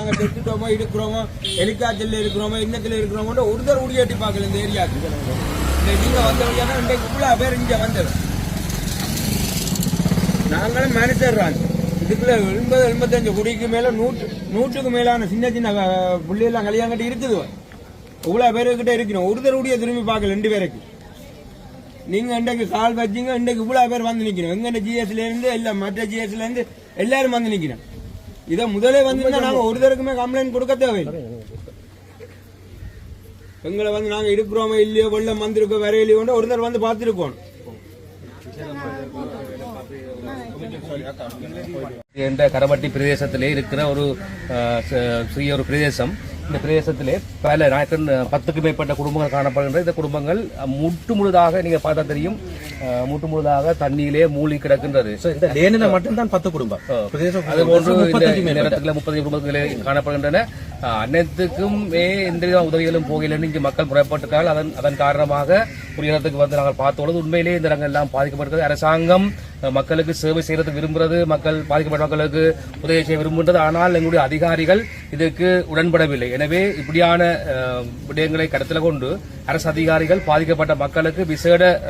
நாங்க செத்துட்டோமோ இருக்கிறோமோ ஹெலிகாப்டரில் இருக்கிறோமோ இன்னத்துல இருக்கிறோமோ ஒருத்தர் உடியாட்டி பார்க்கல இந்த ஏரியாவுக்கு. இந்த வந்த வழியாக இன்றைக்கு இவ்வளோ பேர் இங்க வந்தது நாங்களும் மனுஷர்றாங்க இதுக்குள்ள எண்பது எண்பத்தஞ்சு குடிக்கு மேல நூற்று நூற்றுக்கு மேலான சின்ன சின்ன அஹ், கல்யாணம் கட்டி இருக்குது. இவ்வளோ பேருக்கிட்ட இருக்கிறோம். ஒருத்தர் உடைய திரும்பி பார்க்கல ரெண்டு பேருக்கு. நீங்க இன்றைக்கு கால் வச்சிங்க இன்றைக்கு இவ்வளோ பேர் வந்து நிக்கணும் எங்க ஜிஎஸ்ல இருந்து மற்ற ஜிஎஸ்ல இருந்து எல்லாரும் வந்து நிக்கணும் இதை முதலே வந்திருந்தா நாங்க ஒருத்தருக்குமே கம்ப்ளைண்ட் கொடுக்க தேவையில்லை. எங்களை வந்து நாங்க இருக்கிறோமோ இல்லையோ வெள்ளம் வந்திருக்கோ வரையிலையோ ஒருத்தர் வந்து பார்த்துருக்கோம் என்ற கரவட்டி பிரதேசத்திலே இருக்கிற ஒரு சிறிய ஒரு பிரதேசம். இந்த பிரதேசத்திலே பல நாயக்கன் பத்துக்கு மேற்பட்ட குடும்பங்கள் காணப்படுகின்ற இந்த குடும்பங்கள் முற்று முழுதாக நீங்க பார்த்தா தெரியும். முற்று முழுதாக தண்ணியிலே மூழ்கி கிடக்கின்றது. இந்த லேனில மட்டும்தான் பத்து குடும்பம். அது போன்று இந்த இடத்துல முப்பது குடும்பங்களே காணப்படுகின்றன. அனைத்துக்கும் எந்த உதவிகளும் போகலன்னு இங்கு மக்கள் முறைப்பட்டிருக்கால் அதன் அதன் காரணமாக ஒரு இடத்துக்கு வந்து நாங்கள் பார்த்தோம். உண்மையிலேயே இந்த இடங்கள் எல்லாம் பாதிக்கப்பட்டிருக்கிறது அரசாங்கம் மக்களுக்கு சேவை செய்கிறது விரும்புகிறது மக்கள் பாதிக்கப்பட்ட மக்களுக்கு உதவி செய்ய விரும்புகிறது ஆனால் எங்களுடைய அதிகாரிகள் இதுக்கு உடன்படவில்லை. எனவே இப்படியான விடயங்களை கருத்தில் கொண்டு அரசு அதிகாரிகள் பாதிக்கப்பட்ட மக்களுக்கு விசேட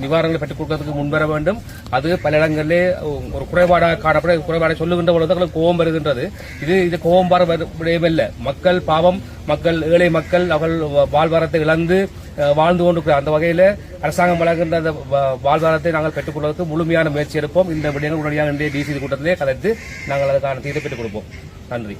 நிவாரணங்களை பெற்றுக் கொடுக்கறதுக்கு முன்வர வேண்டும். அது பல இடங்களிலே ஒரு குறைபாடாக காணப்பட குறைபாடை சொல்லுகின்ற பொழுது கோபம் வருகின்றது. இது இது கோபம் வர வரு- மக்கள் பாவம் மக்கள் ஏழை மக்கள் அவர்கள் வாழ்வாரத்தை இழந்து வாழ்ந்து கொண்டிருக்கிற அந்த வகையில் அரசாங்கம் வழங்குகின்ற அந்த வா- வாழ்வாரத்தை நாங்கள் பெற்றுக்கொள்வதற்கு முழுமையான முயற்சி எடுப்போம். இந்த விடயங்கள் உடனடியாக இன்றைய டிசி கூட்டத்திலே கலைத்து நாங்கள் அதற்கான தீர்வை பெற்றுக் கொடுப்போம். நன்றி.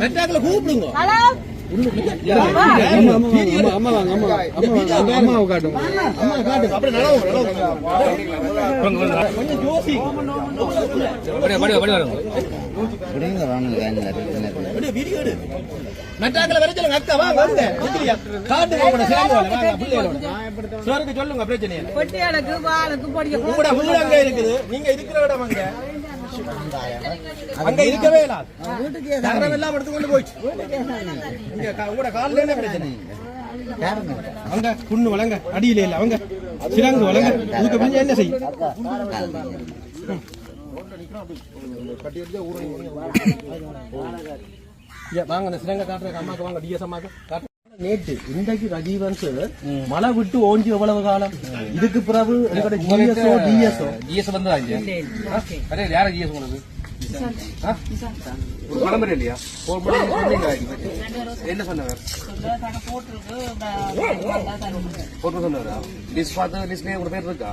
மெட்ராக்ல கூப்பிடுங்க வர சொல்லுங்க பிரச்சனை இருக்குது நீங்க இருக்கிற இடம் அங்க அங்க இருக்கவே இல்ல. தகரம் எல்லாம் எடுத்து கொண்டு போயிடுச்சு. இங்க க- உங்களோட காலில் என்ன பிரச்சனை? அங்க புண்ணு வளங்க அடியில இல்ல. அவங்க சிறங்கு வளங்க. இதுக்கு பிரிஞ்சு என்ன செய்யும்? வாங்க அந்த சிறங்க காட்டுற அம்மாக்கு வாங்க டிஎஸ் அம்மாக்கு. நேற்று இன்றைக்கு ரஜீவன் சார் மழை விட்டு ஓஞ்சி எவ்வளவு காலம்? இதுக்கு பிறகு எங்களோட ஜிஎஸ்ஓ டிஎஸ்ஓ ஜிஎஸ் வந்து அதே யார ஜிஎஸ் உங்களுக்கு? ஆ? ஒரு இல்லையா? ஒரு என்ன சொன்னவர்? போட்டு சொன்னவரா? லிஸ்ட் பார்த்து லிஸ்ட்லயே உங்க பேர் இருக்கா?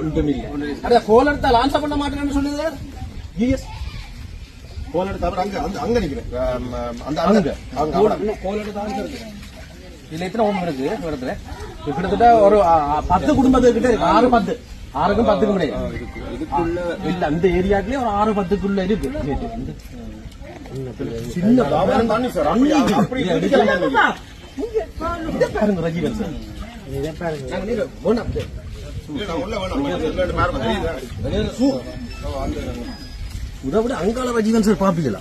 ஒன்றுமில்லை அட கோல் எடுத்தா பண்ண மாட்டேன்னு சொல்லுது. ஜிஎஸ் கோல் எடுத்து அங்க அங்க நிக்கிறேன். அந்த அங்க. கோல் எடுத்தா இருக்கு. இதுல எத்தனை ஹோம் இருக்கு? இடத்துல. கிட்டத்தட்ட ஒரு பத்து குடும்பத்துக்கிட்ட இருக்கு. ஆறு பத்து. ஆறுக்கும் பத்துக்கும் கிடையாது இல்ல அந்த ஏரியாக்குலயே ஒரு ஆறு பத்துக்குள்ள இருக்கு. சின்ன தானே சார்? இதை பாருங்க சார். உள்ள வேணாம். உள்ள ரெண்டு மேல தெரியுதா? இதை விட அங்காள ரஜீவன் சார் பாப்பீங்களா.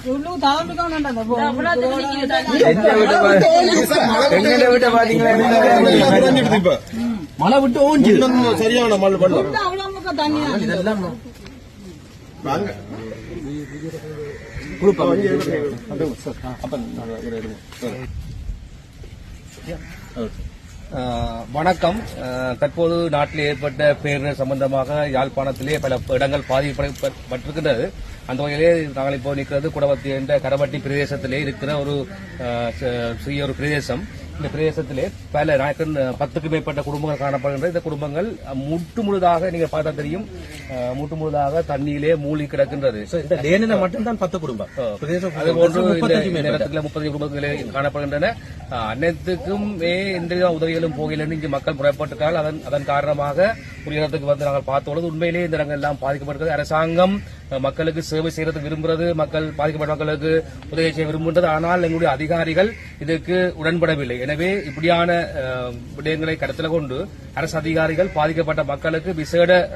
மழை விட்டு ஓஞ்சி. சரியான மழை இதெல்லாம் அஹ், வணக்கம். தற்போது நாட்டில் ஏற்பட்ட பேரிடர் சம்பந்தமாக யாழ்ப்பாணத்திலே பல இடங்கள் பாதிக்கப்பட்டிருக்கின்றது அந்த வகையிலே நாங்கள் இப்போ நிற்கிறது குடவத்தி என்ற கரவட்டி பிரதேசத்திலே இருக்கிற ஒரு சிறிய ஒரு பிரதேசம். இந்த பிரதேசத்திலே பல பத்துக்கு மேற்பட்ட குடும்பங்கள் காணப்படுகின்ற இந்த குடும்பங்கள் முற்று முழுதாக நீங்க பார்த்தா தெரியும். முற்று முழுதாக தண்ணியிலே மூழ்கி கிடக்கின்றது. இந்த மட்டும்தான் பத்து குடும்பம். இடத்துல முப்பது குடும்பங்களே காணப்படுகின்றன. அனைத்துக்கும் எந்த உதவிகளும் போகலன்னு இங்கு மக்கள் முறைப்பட்டிருக்கால் அதன் அதன் காரணமாக புரியறதுக்கு வந்து நாங்கள் பார்த்தோம் உண்மையிலேயே இந்த இடங்கள் எல்லாம் பாதிக்கப்பட்டிருக்கிறது அரசாங்கம் மக்களுக்கு சேவை செய்யறது விரும்புறது மக்கள் பாதிக்கப்பட்ட மக்களுக்கு உதவி செய்ய விரும்புகின்றது ஆனால் எங்களுடைய அதிகாரிகள் இதற்கு உடன்படவில்லை. எனவே இப்படியான விடயங்களை கருத்தில் கொண்டு அரசு அதிகாரிகள் பாதிக்கப்பட்ட மக்களுக்கு விசேட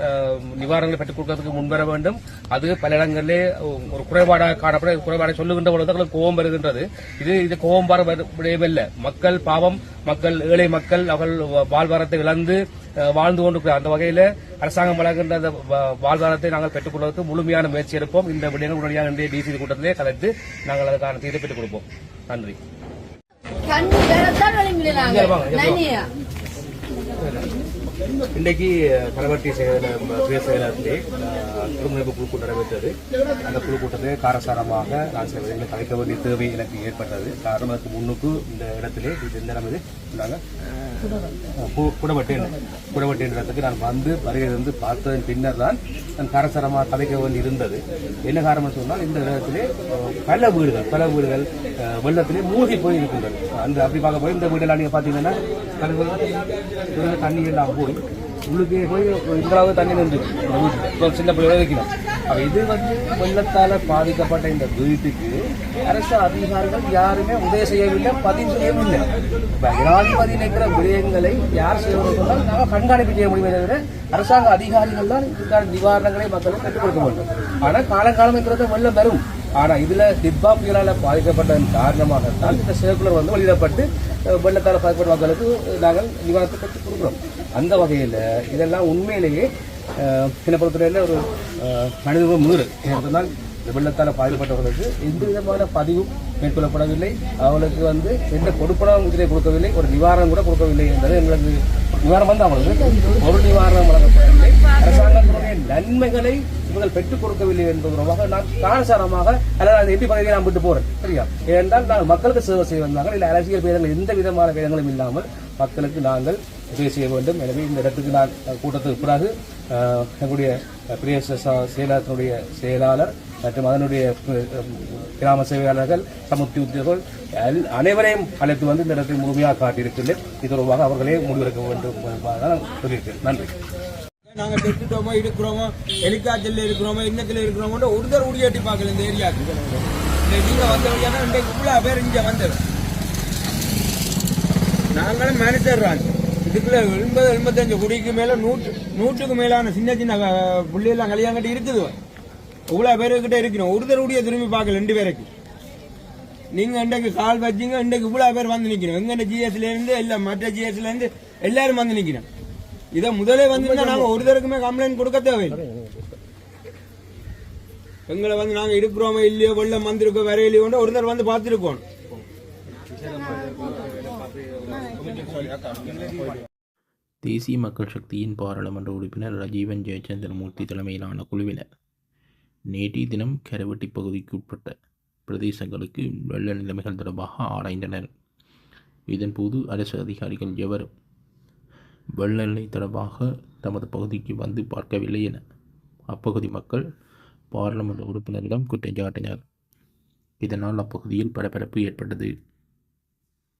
நிவாரணங்களை பெற்றுக் கொடுக்கறதுக்கு முன்வர வேண்டும். அது பல இடங்களிலே ஒரு குறைபாடாக காணப்பட குறைபாடாக சொல்லுகின்ற பொழுது கோபம் வருகின்றது. இது இது கோபம் வர வரு- விடயமல்ல. மக்கள் பாவம் மக்கள் ஏழை மக்கள் அவர்கள் வாழ்வாரத்தை இழந்து வாழ்ந்து கொண்டிருக்கிற அந்த வகையில் அரசாங்கம் வழங்குகின்ற அந்த வாழ்வாரத்தை நாங்கள் பெற்றுக் கொள்வதற்கு முழுமையான முயற்சி எடுப்போம். இந்த விடயங்கள் உடனடியாக இன்றைய டிசி கூட்டத்திலே கலைத்து நாங்கள் அதற்கான தீர்வை பெற்றுக் கொடுப்போம். நன்றி. கண்ணு இன்றைக்கு கலவட்டி செயலர் சுய செயலகத்திலே ஒருங்கிணைப்பு குழு கூட்டம் நடைபெற்றது. அந்த குழு கூட்டத்தை காரசாரமாக நான் சில விதங்களை கலைக்க வேண்டிய தேவை எனக்கு ஏற்பட்டது. காரணம் அதுக்கு முன்னுக்கு இந்த இடத்திலே இது எந்த நமது இது? குடவட்டேன் குடவட்டி என்ற இடத்துக்கு நான் வந்து வருகிறது பார்த்ததன் பின்னர் தான் நான் காரசாரமாக கலைக்க வேண்டி இருந்தது. என்ன காரணம் சொன்னால் இந்த இடத்திலே பல வீடுகள் பல வீடுகள் வெள்ளத்திலே மூழ்கி போய் இருக்கின்றது அந்த அப்படி பார்க்க போய் இந்த வீடெல்லாம் நீங்கள் பார்த்தீங்கன்னா கடவுள் தண்ணி எல்லாம் போய் உள்ளுக்கே போய் இந்த தண்ணி நின்று இந்த இப்போ சின்ன பிள்ளை வைக்கணும் அப்போ இது வந்து வெள்ளத்தால் பாதிக்கப்பட்ட இந்த வீட்டுக்கு அரசு அதிகாரிகள் யாருமே உதவி செய்யவில்லை பதிவு செய்யவில்லை இப்போ ஜனாதிபதி நிற்கிற விடயங்களை யார் செய்வது சொன்னால் நாங்கள் கண்காணிப்பு செய்ய முடியுமே தவிர அரசாங்க அதிகாரிகள் தான் இதுக்கான நிவாரணங்களை மக்களுக்கு கட்டுப்படுத்த கொடுக்க வேண்டும் ஆனால் காலங்காலம் இருக்கிறத வெள்ளம் வரும் ஆனால் இதில் டிப்பா புயலால் பாதிக்கப்பட்டதன் காரணமாகத்தான் இந்த சர்க்குலர் வந்து வெளியிடப்பட்டு வெள்ளத்தால் பாதிக்கப்பட்ட மக்களுக்கு நாங்கள் நிவாரணத்தை பெற்று கொடுக்குறோம். அந்த வகையில் இதெல்லாம் உண்மையிலேயே அஹ், ஒரு மனிதர்கள் மனித மீறு. வெள்ளத்தால் பாதிக்கப்பட்டவர்களுக்கு எந்த விதமான பதிவும் மேற்கொள்ளப்படவில்லை. அவர்களுக்கு வந்து எந்த கொடுப்பனவும் இதிலே கொடுக்கவில்லை. ஒரு நிவாரணம் கூட கொடுக்கவில்லை என்பது எங்களுக்கு நிவாரணம் வந்து அவர்களுக்கு ஒரு நிவாரணம் வழங்கப்பட அரசாங்கத்தினுடைய நன்மைகளை இவர்கள் பெற்றுக் கொடுக்கவில்லை என்பதற்காக நான் காரசாரமாக அல்லது எம்பி பதவியை நான் விட்டு போறேன். சரியா? ஏனென்றால் நாங்கள் மக்களுக்கு சேவை செய்ய வந்தாங்க இல்லை அரசியல் பேதங்கள் எந்த விதமான பேதங்களும் இல்லாமல் மக்களுக்கு நாங்கள் உதவி செய்ய வேண்டும். எனவே இந்த இடத்துக்கு நான் கூட்டத்துக்கு பிறகு எங்களுடைய பிரிய செயலகத்தினுடைய செயலாளர் மற்றும் அதனுடைய கிராம சேவையாளர்கள் சமுத்தி உத்தியோகர்கள் அனைவரையும் அழைத்து வந்து இந்த இடத்தை முழுமையாக காட்டியிருக்கின்றேன். இது தொடர்பாக அவர்களே முடிவெடுக்க வேண்டும் என்பதாக நான் சொல்லியிருக்கேன் நன்றி. நாங்க பெற்றுட்டோமோ இருக்கிறோமோ ஹெலிகாப்டர்ல இருக்கிறோமோ இன்னத்துல இருக்கிறோமோ ஒருத்தர் உடியாட்டி பார்க்கல இந்த ஏரியாவுக்கு. இந்த நீங்க வந்தவங்க இன்றைக்கு இவ்வளவு பேர் இங்க வந்தது நாங்களும் மனுஷர் இதுக்குள்ள எண்பது எண்பத்தஞ்சு குடிக்கு மேல நூற்று நூற்றுக்கு மேலான சின்ன சின்ன அஹ், புள்ளையெல்லாம் கல்யாணம் இருக்குது. இவ்வளவு பேருக்கிட்ட இருக்கணும் ஒருத்தர் உடைய திரும்பி பார்க்கல ரெண்டு பேருக்கு. நீங்க இன்றைக்கு கால் வச்சீங்க இன்றைக்கு இவ்வளவு பேர் வந்து நிக்கணும் எங்க ஜிஎஸ்ல இருந்து இல்ல மற்ற ஜிஎஸ்ல இருந்து எல்லாரும் வந்து நிக்கணும் இதை முதலே வந்திருந்தா நாங்க ஒருத்தருக்குமே கம்ப்ளைண்ட் கொடுக்க தேவையில்லை. எங்களை வந்து நாங்க இருக்கிறோமோ இல்லையோ வெள்ளம் வந்திருக்கோம் வரையிலையோ ஒருத்தர் வந்து பார்த்துருக்கோம். தேசிய மக்கள் சக்தியின் பாராளுமன்ற உறுப்பினர் ரஜீவன் ஜெயச்சந்திரமூர்த்தி தலைமையிலான குழுவினர் நேற்றைய தினம் கரவட்டி பகுதிக்கு உட்பட்ட பிரதேசங்களுக்கு வெள்ள நிலைமைகள் தொடர்பாக ஆராய்ந்தனர். இதன்போது அரசு அதிகாரிகள் எவரும் வெள்ள தொடர்பாக தமது பகுதிக்கு வந்து பார்க்கவில்லை என அப்பகுதி மக்கள் பாராளுமன்ற உறுப்பினரிடம் குற்றம் சாட்டினர். இதனால் அப்பகுதியில் பரபரப்பு ஏற்பட்டது.